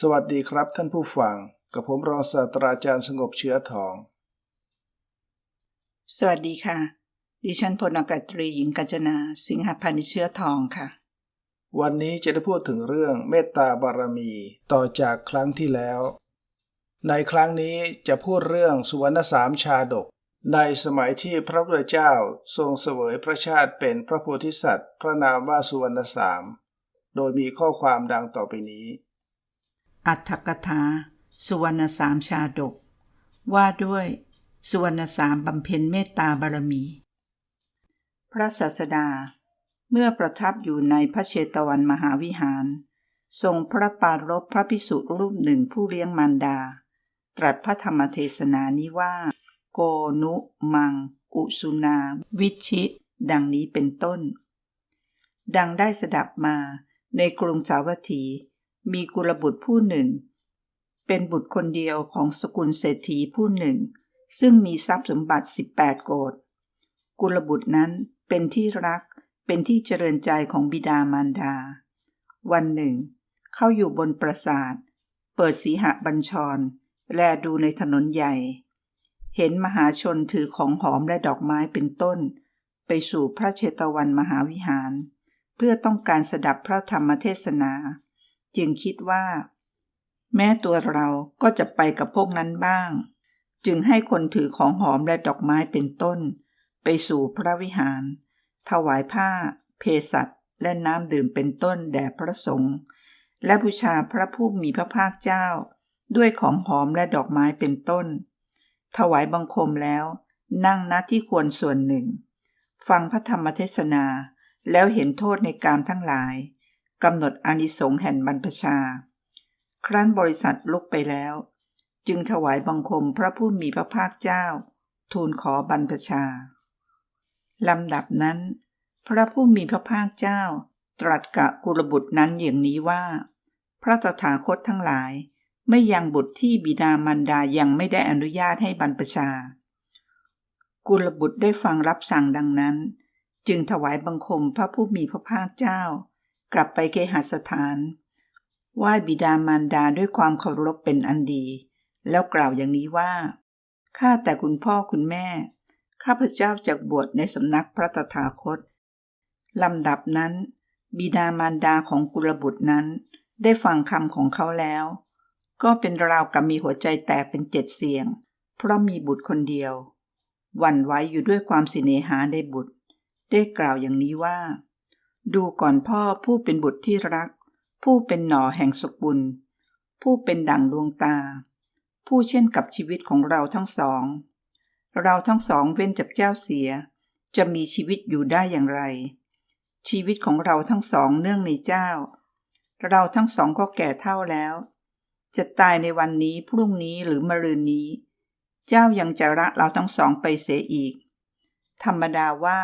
สวัสดีครับท่านผู้ฟัง กับผมรองศาสตราจารย์สงบเชื้อทอง สวัสดีค่ะ ดิฉันพลอากาศตรีหญิงกัญจนา สิงหพันธ์เชื้อทองค่ะ วันนี้จะได้พูดถึงเรื่องเมตตาบารมีต่อจากครั้งที่แล้ว ในครั้งนี้จะพูดเรื่องสุวรรณสามชาดก ในสมัยที่พระพุทธเจ้าทรงเสวยพระชาติเป็นพระโพธิสัตว์ พระนามว่าสุวรรณสาม โดยมีข้อความดังต่อไปนี้ อัตถกถา สุวรรณสามชาดก ว่าด้วย สุวรรณสามบำเพ็ญเมตตาบารมี พระศาสดา เมื่อประทับอยู่ในพระเชตวันมหาวิหาร ทรงพระปารภพระพิสุรูปหนึ่งผู้เลี้ยงมารดา ตรัสพระธรรมเทศนานี้ว่า โกนุ มังกุสุนา วิชิ ดังนี้เป็นต้น ดังได้สดับมาในกรุงสาวัตถี มีกุลบุตรผู้หนึ่ง เป็นบุตรคนเดียวของสกุลเศรษฐีผู้หนึ่ง ซึ่งมีทรัพย์สมบัติ 18 โกดกุลบุตรนั้นเป็นที่รักเป็นที่เจริญใจของบิดามารดา วันหนึ่ง เข้าอยู่บนปราสาท เปิดสีหบัญชร แลดูในถนนใหญ่ เห็นมหาชนถือของหอมและดอกไม้เป็นต้น ไปสู่พระเชตวันมหาวิหาร เพื่อต้องการสดับพระธรรมเทศนา จึงคิดว่า แม้ตัวเราก็จะไปกับพวกนั้นบ้าง จึงให้คนถือของหอมและดอกไม้เป็นต้น ไปสู่พระวิหาร ถวายผ้า เพสัตและน้ำดื่มเป็นต้นแด่พระสงฆ์และบูชาพระผู้มีพระภาคเจ้า ด้วยของหอมและดอกไม้เป็นต้น ถวายบังคมแล้ว นั่งณที่ควรส่วนหนึ่ง ฟังพระธรรมเทศนาแล้วเห็นโทษในการทั้งหลาย กำหนดอานิสงส์แห่งบรรพชา ครั้นบริษัทลุกไปแล้ว จึงถวายบังคมพระผู้มีพระภาคเจ้า ทูลขอบรรพชาลำดับนั้น พระผู้มีพระภาคเจ้า ตรัสกับกุลบุตรนั้นอย่างนี้ว่า พระตถาคตทั้งหลาย ไม่ยังบุตรที่บิดามารดายังไม่ได้อนุญาตให้บรรพชา กุลบุตรได้ฟังรับสั่งดังนั้น จึงถวายบังคมพระผู้มีพระภาคเจ้า กลับไปเคหสถานไหว้บิดามารดาด้วยความเคารพเป็นอันดี แล้วกล่าวอย่างนี้ว่า ข้าแต่คุณพ่อคุณแม่ ข้าพเจ้าจากบวชในสำนักพระตถาคตลำดับนั้น บิดามารดาของกุลบุตรนั้น ได้ฟังคำของเขาแล้ว ก็เป็นราวกับมีหัวใจแตกเป็นเจ็ดเสียง เพราะมีบุตรคนเดียว หวั่นไหวอยู่ด้วยความสิเนหาในบุตร ได้กล่าวอย่างนี้ว่า ดูก่อนพ่อผู้เป็นบุตรที่รัก ผู้เป็นหน่อแห่งสุบุญผู้เป็นดั่งดวงตา ผู้เช่นกับชีวิตของเราทั้งสอง เราทั้งสองเว้นจากเจ้าเสีย จะมีชีวิตอยู่ได้อย่างไร ชีวิตของเราทั้งสองเนื่องในเจ้า เราทั้งสองก็แก่เท่าแล้ว จะตายในวันนี้พรุ่งนี้หรือมะรืนนี้ เจ้ายังจะละเราทั้งสองไปเสียอีก ธรรมดาว่า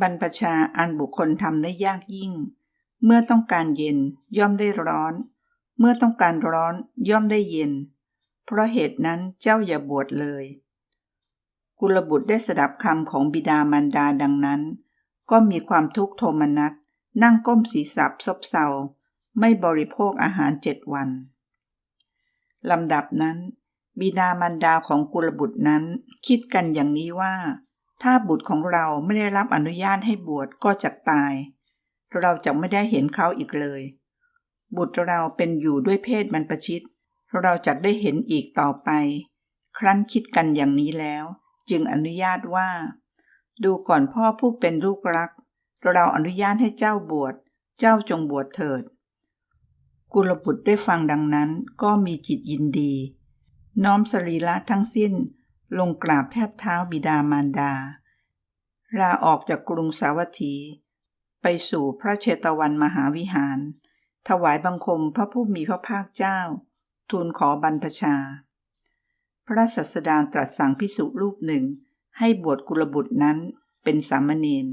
บรรพชาอันบุคคลทำได้ยากยิ่ง เมื่อต้องการเย็นย่อมได้ร้อน เมื่อต้องการร้อนย่อมได้เย็น เพราะเหตุนั้นเจ้าอย่าบวชเลย กุลบุตรได้สดับคำของบิดามารดาดังนั้น ก็มีความทุกข์โทมนัสนั่งก้มศีรษะซบเซาไม่บริโภคอาหารเจ็ดวันลำดับนั้น บิดามารดาของกุลบุตรนั้นคิดกันอย่างนี้ว่า ถ้าบุตรของเราไม่ได้รับอนุญาตให้บวชก็จะตาย เราจะไม่ได้เห็นเขาอีกเลย บุตรเราเป็นอยู่ด้วยเพศบรรพชิตเราจะได้เห็นอีกต่อไป ครั้นคิดกันอย่างนี้แล้ว จึงอนุญาตว่า ดูก่อนพ่อผู้เป็นลูกรัก เราอนุญาตให้เจ้าบวช เจ้าจงบวชเถิด กุลบุตรได้ฟังดังนั้นก็มีจิตยินดี น้อมสรีระทั้งสิ้น ลงกราบแทบเท้าบิดามารดา ลาออกจากกรุงสาวัตถี ไปสู่พระเชตวันมหาวิหาร ถวายบังคมพระผู้มีพระภาคเจ้า ทูลขอบรรพชา พระสัสดาตรัสสั่งพิสุรูปหนึ่ง ให้บวชกุลบุตรนั้นเป็นสามเณร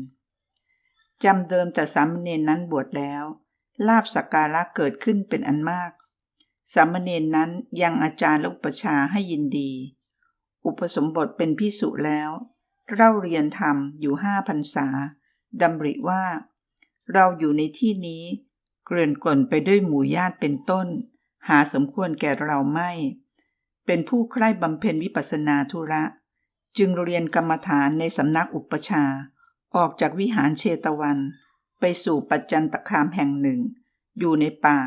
จำเดิมแต่สามเณรนั้นบวชแล้ว ลาบสักการะเกิดขึ้นเป็นอันมาก สามเณรนั้นยังอาจารย์และอุปชาให้ยินดี อุปสมบทเป็นพิสุแล้ว เล่าเรียนธรรมอยู่ห้าพรรษาดำริว่า เราอยู่ในที่นี้ เกลื่อนกล่นไปด้วยหมู่ญาติเป็นต้น หาสมควรแก่เราไม่ เป็นผู้ใคร่บำเพ็ญวิปัสนาธุระ จึงเรียนกรรมฐานในสำนักอุปชา ออกจากวิหารเชตวัน ไปสู่ปัจจันตคามแห่งหนึ่ง อยู่ในป่า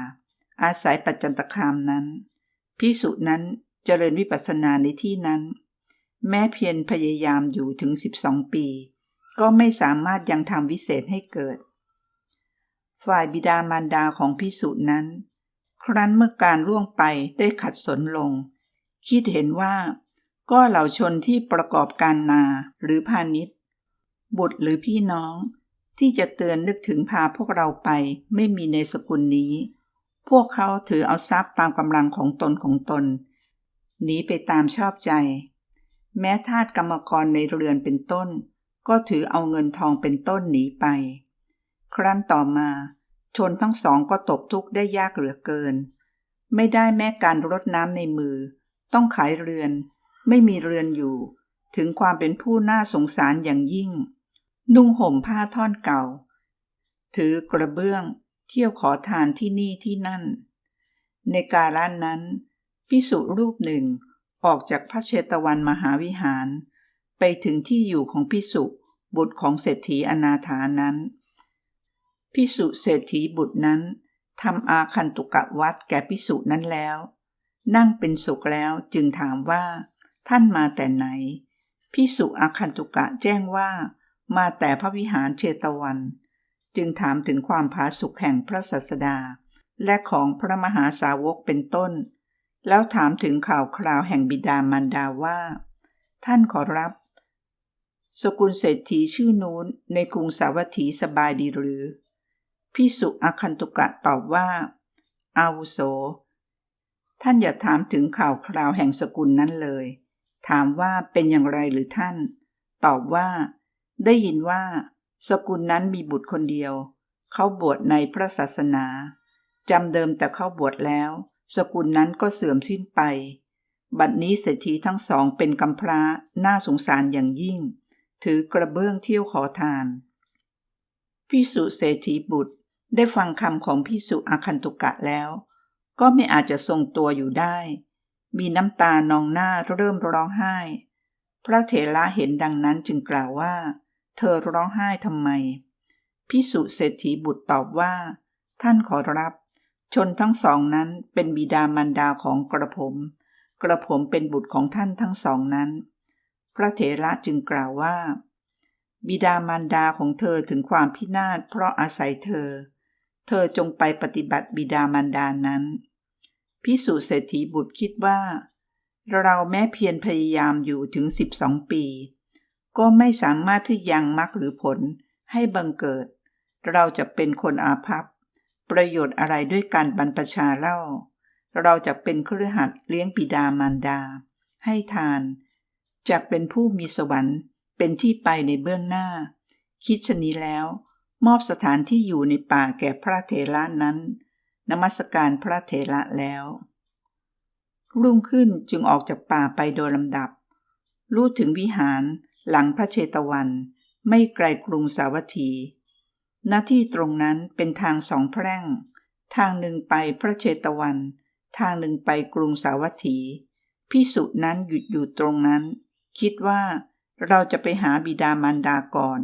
อาศัยปัจจันตคามนั้นพิสุนั้นเจริญวิปัสนาในที่นั้น แม้เพียรพยายามอยู่ถึง12ปี ก็ไม่สามารถยังทำวิเศษให้เกิด ฝ่ายบิดามารดาของพิสุนั้น ครั้นเมื่อการล่วงไปได้ขัดสนลง คิดเห็นว่า ก็เหล่าชนที่ประกอบการนาหรือพาณิชย์ บุตรหรือพี่น้องที่จะเตือนนึกถึงพาพวกเราไปไม่มีในสกุลนี้ พวกเขาถือเอาทรัพย์ตามกำลังของตนของตน หนีไปตามชอบใจ แม้ทาสกรรมกรในเรือนเป็นต้น ก็ถือเอาเงินทองเป็นต้นหนีไป ครั้นต่อมา ชนทั้งสองก็ตกทุกข์ได้ยากเหลือเกิน ไม่ได้แม้การรดน้ำในมือ ต้องขายเรือน ไม่มีเรือนอยู่ ถึงความเป็นผู้น่าสงสารอย่างยิ่ง นุ่งห่มผ้าท่อนเก่า ถือกระเบื้อง เที่ยวขอทานที่นี่ที่นั่น ในกาลนั้นพิสุรูปหนึ่ง ออกจากพระเชตวันมหาวิหาร ไปถึงที่อยู่ของพิสุบุตรของเศรษฐีอนาถานั้นพิสุเศรษฐีบุตรนั้นทำอาคันตุกะวัดแก่พิสุนั้นแล้ว นั่งเป็นสุขแล้วจึงถามว่า ท่านมาแต่ไหนพิสุอาคันตุกะแจ้งว่า มาแต่พระวิหารเชตวัน จึงถามถึงความผาสุกแห่งพระศาสดา และของพระมหาสาวกเป็นต้น แล้วถามถึงข่าวคราวแห่งบิดามารดาว่า ท่านขอรับ สกุลเศรษฐีชื่อนู้นในกรุงสาวัตถีสบายดีหรือพิสุอาคันตุกะตอบว่า อาวุโส ท่านอย่าถามถึงข่าวคราวแห่งสกุลนั้นเลย ถามว่าเป็นอย่างไรหรือท่าน ตอบว่า ได้ยินว่า สกุลนั้นมีบุตรคนเดียว เขาบวชในพระศาสนาจำเดิมแต่เขาบวชแล้ว สกุลนั้นก็เสื่อมสิ้นไป บัดนี้เศรษฐีทั้งสองเป็นกำพร้าน่าสงสารอย่างยิ่ง ถือกระเบื้องเที่ยวขอทานพิสุเศรษฐีบุตรได้ฟังคำของพิสุอาคันตุกะแล้ว ก็ไม่อาจจะทรงตัวอยู่ได้ มีน้ำตานองหน้าเริ่มร้องไห้ พระเถระเห็นดังนั้นจึงกล่าวว่า เธอร้องไห้ทำไมพิสุเศรษฐีบุตรตอบว่า ท่านขอรับ ชนทั้งสองนั้นเป็นบิดามารดาของกระผม กระผมเป็นบุตรของท่านทั้งสองนั้น พระเถระจึงกล่าวว่า บิดามารดาของเธอถึงความพินาศเพราะอาศัยเธอ เธอจงไปปฏิบัติบิดามารดานั้น พิสุเศรษฐีบุตรคิดว่า เราแม้เพียรพยายามอยู่ถึง12ปี ก็ไม่สามารถที่ยังมรรคหรือผลให้บังเกิด เราจะเป็นคนอาภัพ ประโยชน์อะไรด้วยการบรรพชาเล่า เราจะเป็นเครือขัดเลี้ยงบิดามารดา ให้ทานจะเป็นผู้มีสวรรค์เป็นที่ไปในเบื้องหน้า คิดชนี้แล้ว มอบสถานที่อยู่ในป่าแก่พระเถระนั้น นมัสการพระเถระแล้ว รุ่งขึ้นจึงออกจากป่าไปโดยลำดับ รู้ถึงวิหารหลังพระเชตวัน ไม่ไกลกรุงสาวัตถี หน้าที่ตรงนั้นเป็นทางสองแพร่ง ทางหนึ่งไปพระเชตวัน ทางหนึ่งไปกรุงสาวัตถีพิสุนั้นหยุดอยู่ตรงนั้น คิดว่าเราจะไปหาบิดามารดาก่อน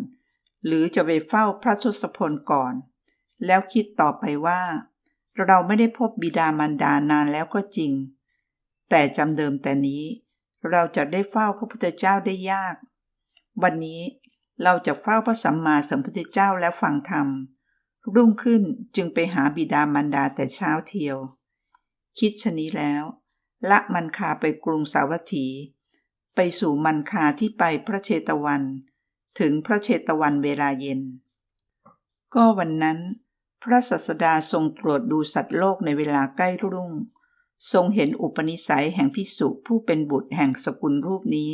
หรือจะไปเฝ้าพระทศพลก่อน แล้วคิดต่อไปว่า เราไม่ได้พบบิดามารดานานแล้วก็จริง แต่จำเดิมแต่นี้ เราจะได้เฝ้าพระพุทธเจ้าได้ยาก วันนี้ เราจะเฝ้าพระสัมมาสัมพุทธเจ้าแล้วฟังธรรม รุ่งขึ้นจึงไปหาบิดามารดาแต่เช้าเทียว คิดชนี้แล้ว ละมันคาไปกรุงสาวัตถี ไปสู่มันคาที่ไปพระเชตวัน ถึงพระเชตวันเวลาเย็น ก็วันนั้น พระสัสดาทรงตรวจดูสัตว์โลกในเวลาใกล้รุ่ง ทรงเห็นอุปนิสัยแห่งพิสุผู้เป็นบุตรแห่งสกุลรูปนี้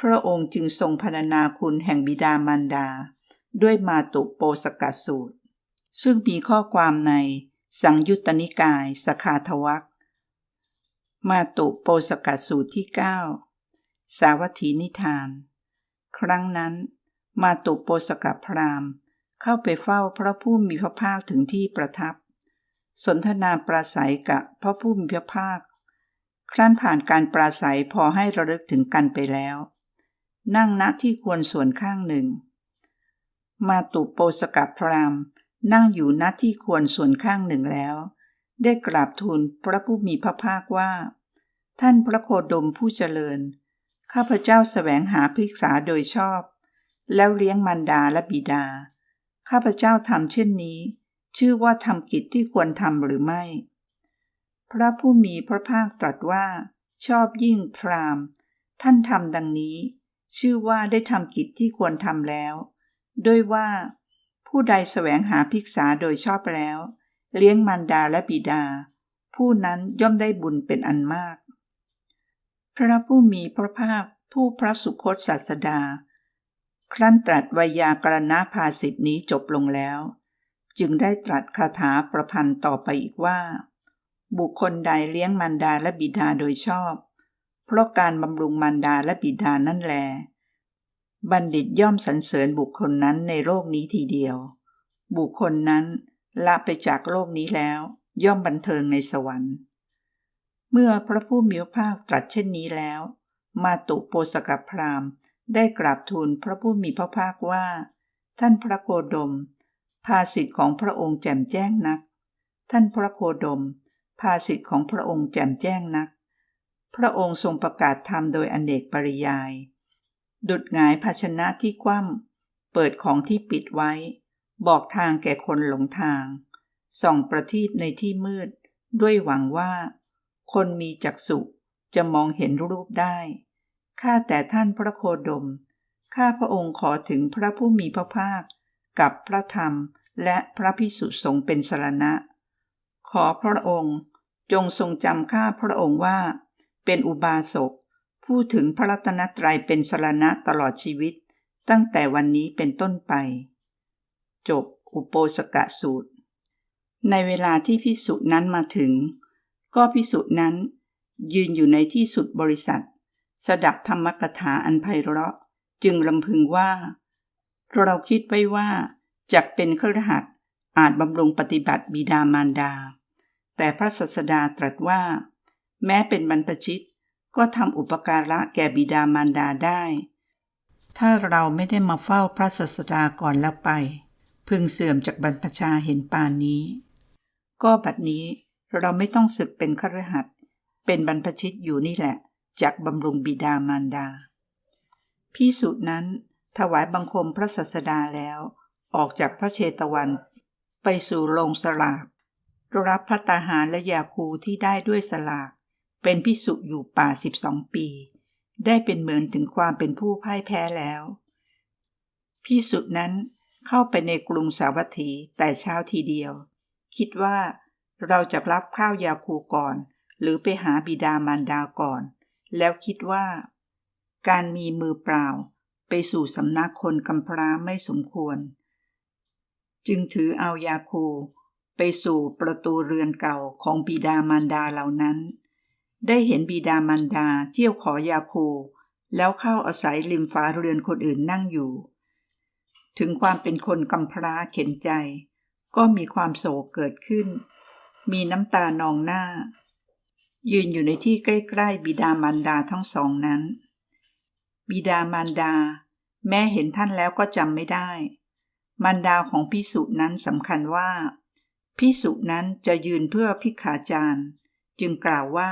พระองค์จึงทรงพรรณนาคุณแห่งบิดามารดา ด้วยมาตุโปสกัสสูตร ซึ่งมีข้อความในสังยุตตนิกายสคาทวักมาตุโปสกัสสูตรที่ 9 สาวัตถีนิทาน ครั้งนั้น มาตุโปสกัพรามเข้าไปเฝ้าพระผู้มีพระภาคถึงที่ประทับ สนทนาปราศัยกับพระผู้มีพระภาค ครั้นผ่านการปราศัยพอให้ระลึกถึงกันไปแล้ว นั่งณที่ควรส่วนข้างหนึ่ง มาตุโปสกับพรามนั่งอยู่ณที่ควรส่วนข้างหนึ่งแล้ว ได้กราบทูลพระผู้มีพระภาคว่า ท่านพระโคดมผู้เจริญ ข้าพเจ้าแสวงหาภิกษาโดยชอบ แล้วเลี้ยงมารดาและบิดา ข้าพเจ้าทำเช่นนี้ ชื่อว่าทำกิจที่ควรทำหรือไม่ พระผู้มีพระภาคตรัสว่า ชอบยิ่งพรามท่านทำดังนี้ ชื่อว่าได้ทำกิจที่ควรทำแล้ว ด้วยว่า ผู้ใดแสวงหาภิกษาโดยชอบแล้ว เลี้ยงมารดาและบิดา ผู้นั้นย่อมได้บุญเป็นอันมาก พระผู้มีพระภาคผู้พระสุคตศาสดา ครั้นตรัสวยากรณภาสิทธินี้จบลงแล้ว จึงได้ตรัสคาถาประพันธ์ต่อไปอีกว่า บุคคลใดเลี้ยงมารดาและบิดาโดยชอบ เพราะการบำรุงมารดาและบิดานั่นแล บัณฑิตย่อมสรรเสริญบุคคลนั้นในโลกนี้ทีเดียว บุคคลนั้นละไปจากโลกนี้แล้ว ย่อมบันเทิงในสวรรค์ เมื่อพระผู้มีพระภาคตรัสเช่นนี้แล้ว มาตุโปสกพรามได้กราบทูลพระผู้มีพระภาคว่า ท่านพระโคดม ภาสิทธิ์ของพระองค์แจ่มแจ้งนัก ท่านพระโคดม ภาสิทธิ์ของพระองค์แจ่มแจ้งนัก พระองค์ทรงประกาศธรรมโดยอเนกปริยาย ดุดหงายภาชนะที่คว่ำเปิดของที่ปิดไว้ บอกทางแก่คนหลงทาง ส่องประทีปในที่มืด ด้วยหวังว่า คนมีจักษุจะมองเห็นรูปได้ ข้าแต่ท่านพระโคดม ข้าพระองค์ขอถึงพระผู้มีพระภาค กับพระธรรมและพระพิสุสงฆ์เป็นสรณะ ขอพระองค์จงทรงจำข้าพระองค์ว่า เป็นอุบาสกพูดถึงพระรัตนตรัยเป็นสรณะตลอดชีวิต ตั้งแต่วันนี้เป็นต้นไป จบอุโปสกะสูตร ในเวลาที่พิสุนั้นมาถึง ก็พิสุนั้น ยืนอยู่ในที่สุดบริษัท สดับธรรมกถาอันไพเราะ จึงลำพึงว่า เราคิดไว้ว่าจักเป็นเครือขัดอาจบำรุงปฏิบัติบิดามารดา แต่พระศาสดาตรัสว่า แม้เป็นบรรพชิต ก็ทำอุปการะแก่บิดามารดาได้ ถ้าเราไม่ได้มาเฝ้าพระศาสดาก่อนแล้วไป พึงเสื่อมจากบรรพชาเห็นปานนี้ ก็บัดนี้เราไม่ต้องศึกเป็นคฤหัสถ์เป็นบรรพชิตอยู่นี่แหละ จากบำรุงบิดามารดาพิสุนั้นถวายบังคมพระศาสดาแล้ว ออกจากพระเชตวัน ไปสู่โรงสลากรับพระตาหารและยาคูที่ได้ด้วยสลาก เป็นพิสุอยู่ป่าสิบสองปี ได้เป็นเหมือนถึงความเป็นผู้พ่ายแพ้แล้วพิสุนั้นเข้าไปในกรุงสาวัตถีแต่เช้าทีเดียว คิดว่าเราจะรับข้าวยาคูก่อน หรือไปหาบิดามารดาก่อน แล้วคิดว่า การมีมือเปล่าไปสู่สำนักคนกำพร้าไม่สมควร จึงถือเอายาคูไปสู่ประตูเรือนเก่าของบิดามารดาเหล่านั้น ได้เห็นบิดามารดาเที่ยวขอยาโค แล้วเข้าอาศัยริมฟ้าเรือนคนอื่นนั่งอยู่ ถึงความเป็นคนกำพร้าเข็นใจ ก็มีความโศกเกิดขึ้น มีน้ำตานองหน้า ยืนอยู่ในที่ใกล้ๆบิดามารดาทั้งสองนั้น บิดามารดา แม่เห็นท่านแล้วก็จำไม่ได้มารดาของพิสุนั้นสำคัญว่าพิสุนั้นจะยืนเพื่อพิขาจารย์ จึงกล่าวว่า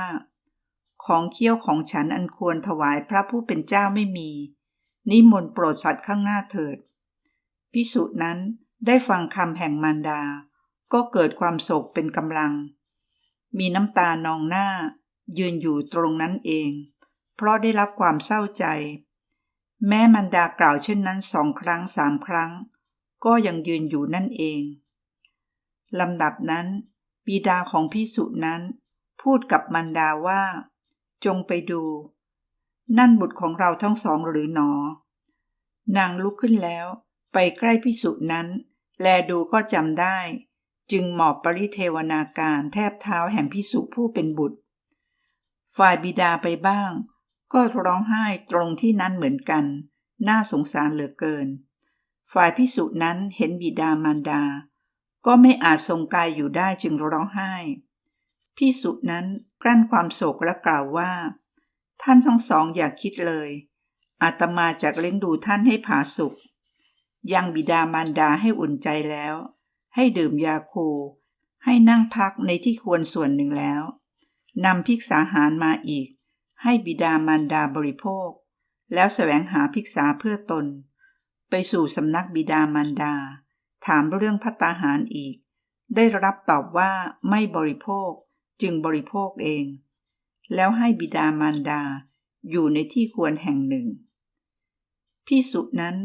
ของเคี้ยวของฉันอันควรถวายพระผู้เป็นเจ้าไม่มี นิมนต์โปรดสัตว์ข้างหน้าเถิด พิสุนั้นได้ฟังคำแห่งมารดา ก็เกิดความโศกเป็นกำลัง มีน้ำตานองหน้า ยืนอยู่ตรงนั้นเอง เพราะได้รับความเศร้าใจ แม้มารดากล่าวเช่นนั้นสองครั้งสามครั้ง ก็ยังยืนอยู่นั่นเองลำดับนั้น บิดาของพิสุนั้น พูดกับมันดาว่า จงไปดู นั่นบุตรของเราทั้งสองหรือหนอ นางลุกขึ้นแล้ว ไปใกล้พิสุนั้น แลดูก็จำได้ จึงหมอบปริเทวนาการแทบเท้าแห่งพิสุผู้เป็นบุตร ฝ่ายบิดาไปบ้าง ก็ร้องไห้ตรงที่นั้นเหมือนกัน น่าสงสารเหลือเกิน ฝ่ายพิสุนั้นเห็นบิดามารดา ก็ไม่อาจทรงกายอยู่ได้จึงร้องไห้ พิสุนั้นกลั้นความโศกและกล่าวว่า ท่านทั้งสองอย่าคิดเลย อาตมาจากเลี้ยงดูท่านให้ผาสุขยังบิดามารดาให้อุ่นใจแล้ว ให้ดื่มยาคู ให้นั่งพักในที่ควรส่วนหนึ่งแล้วนำภิกษาหารมาอีก ให้บิดามารดาบริโภค แล้วแสวงหาภิกษาเพื่อตน ไปสู่สำนักบิดามารดา ถามเรื่องพัตาหารอีก ได้รับตอบว่าไม่บริโภค จึงบริโภคเอง แล้วให้บิดามารดาอยู่ในที่ควรแห่งหนึ่งพิสุนั้น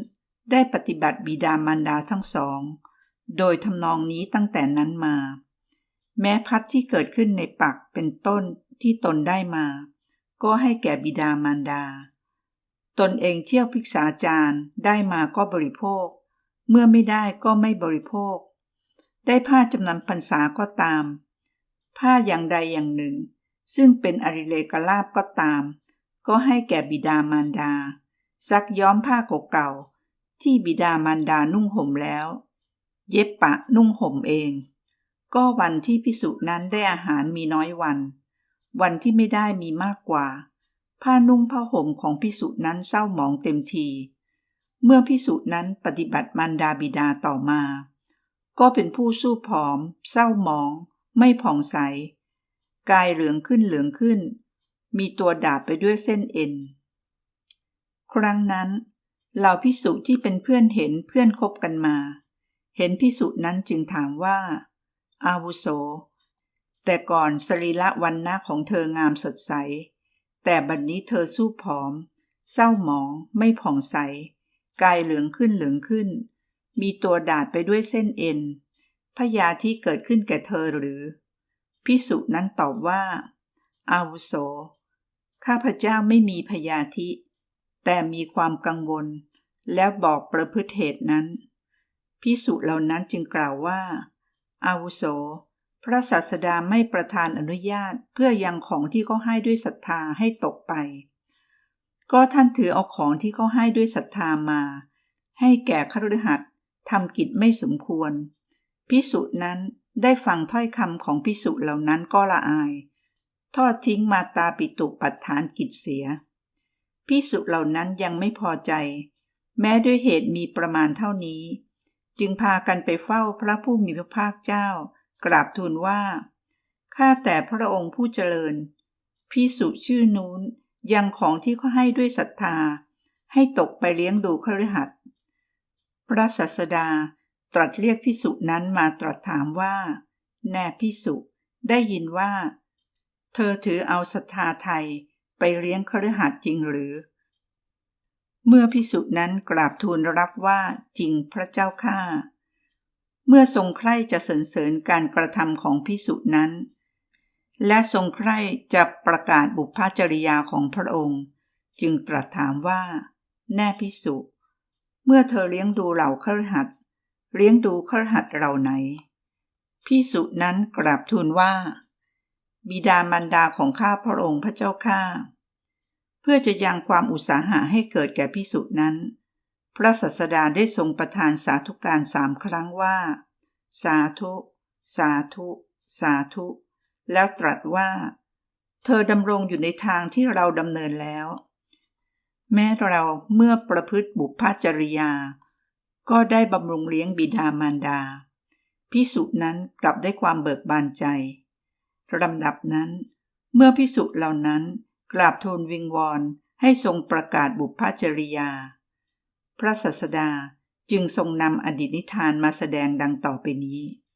ได้ปฏิบัติบิดามารดาทั้งสอง โดยทำนองนี้ตั้งแต่นั้นมา แม้พัดที่เกิดขึ้นในปักเป็นต้นที่ตนได้มา ก็ให้แก่บิดามารดา ตนเองเที่ยวพิกษาจารย์ได้มาก็บริโภค เมื่อไม่ได้ก็ไม่บริโภค ได้ผ้าจำนำพรรษาก็ตาม ผ้าอย่างใดอย่างหนึ่ง ซึ่งเป็นอริเลกลาบก็ตาม ก็ให้แก่บิดามารดา ซักย้อมผ้าเก่าๆที่บิดามารดานุ่งห่มแล้ว เย็บปะนุ่งห่มเอง ก็วันที่พิสุนั้นได้อาหารมีน้อยวัน วันที่ไม่ได้มีมากกว่า ผ้านุ่งผ้าห่มของพิสุนั้นเศร้าหมองเต็มทีเมื่อพิสุนั้นปฏิบัติมารดาบิดาต่อมา ก็เป็นผู้สู้ผอม เศร้าหมอง ไม่ผ่องใส กายเหลืองขึ้นเหลืองขึ้น มีตัวดาบไปด้วยเส้นเอ็น ครั้งนั้นเหล่าพิสุที่เป็นเพื่อนเห็นเพื่อนคบกันมา เห็นพิสุนั้นจึงถามว่า อาวุโส แต่ก่อนสรีละวันน้าของเธองามสดใส แต่บัดนนี้เธอสู้ผอม เศร้าหมอง ไม่ผ่องใส กายเหลืองขึ้นเหลืองขึ้น มีตัวดาดไปด้วยเส้นเอ็น พยาธิเกิดขึ้นแก่เธอหรือพิสุนั้นตอบว่า อาวุโส ข้าพเจ้าไม่มีพยาธิ แต่มีความกังวล แล้วบอกประพฤติเหตุนั้นพิสุเหล่านั้นจึงกล่าวว่า อาวุโส พระศาสดาไม่ประทานอนุญาตเพื่อยังของที่เขาให้ด้วยศรัทธาให้ตกไป ก็ท่านถือเอาของที่เขาให้ด้วยศรัทธามา ให้แก่คฤหัสถ์ทำกิจไม่สมควร พิสุนั้นได้ฟังถ้อยคำของพิสุเหล่านั้นก็ละอาย ทอดทิ้งมาตาปิตุปัฏฐานกิจเสียพิสุเหล่านั้นยังไม่พอใจ แม้ด้วยเหตุมีประมาณเท่านี้ จึงพากันไปเฝ้าพระผู้มีพระภาคเจ้า กราบทูลว่าข้าแต่พระองค์ผู้เจริญพิสุชื่อนู้นยังของที่เขาให้ด้วยศรัทธา ให้ตกไปเลี้ยงดูคฤหัสถ์พระศาสดา ตรัสเรียกพิสุนั้นมาตรัสถามว่า แน่พิสุได้ยินว่า เธอถือเอาศรัทธาไทยไปเลี้ยงคฤหัสถ์จริงหรือ เมื่อพิสุนั้นกราบทูลรับว่าจริงพระเจ้าข้าเมื่อทรงใคร่จะสรรเสริญการกระทำของพิสุนั้น และทรงใคร่จะประกาศบุพจริยาของพระองค์ จึงตรัสถามว่า แน่พิสุเมื่อเธอเลี้ยงดูเหล่าคฤหัสถ์ เลี้ยงดูครหัสเหล่าไหนพิสุนั้นกราบทูลว่า บิดามารดาของข้าพระองค์พระเจ้าข้าเพื่อจะยังความอุตสาหะให้เกิดแก่พิสุนั้น พระสัสดาได้ทรงประทานสาธุการสามครั้งว่า สาธุ สาธุ สาธุ แล้วตรัสว่า เธอดำรงอยู่ในทางที่เราดำเนินแล้ว แม้เราเมื่อประพฤติบุพจริยา ก็ได้บำรุงเลี้ยงบิดามารดาพิสุนั้นกลับได้ความเบิกบานใจลำดับนั้น เมื่อพิสุเหล่านั้นกราบทูลวิงวอนให้ทรงประกาศบุพจริยา พระศัสดาจึงทรงนำอดีตนิทานมาแสดงดังต่อไปนี้